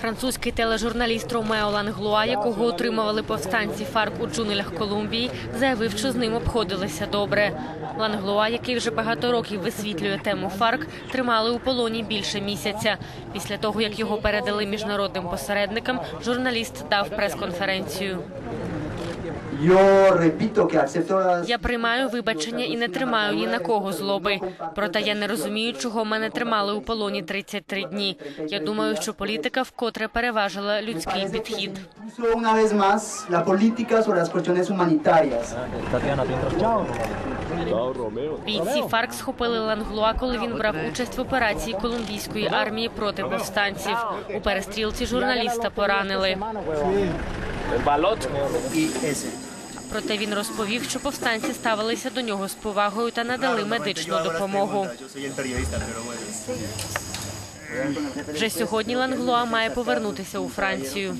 Французький тележурналіст Ромео Ланглуа, якого утримували повстанці ФАРК у джунглях Колумбії, заявив, що з ним обходилися добре. Ланглуа, який вже багато років висвітлює тему ФАРК, тримали у полоні більше місяця. Після того, як його передали міжнародним посередникам, журналіст дав прес-конференцію. Я приймаю вибачення і не тримаю ні на кого злоби. Проте я не розумію, чого мене тримали у полоні 33 дні. Я думаю, що політика вкотре переважила людський підхід. Бійці ФАРК схопили Ланглуа, коли він брав участь в операції колумбійської армії проти повстанців. У перестрілці журналіста поранили. Y і Проте він розповів, що повстанці ставилися до нього з повагою та надали медичну допомогу. Вже сьогодні Ланглоа має повернутися у Францію.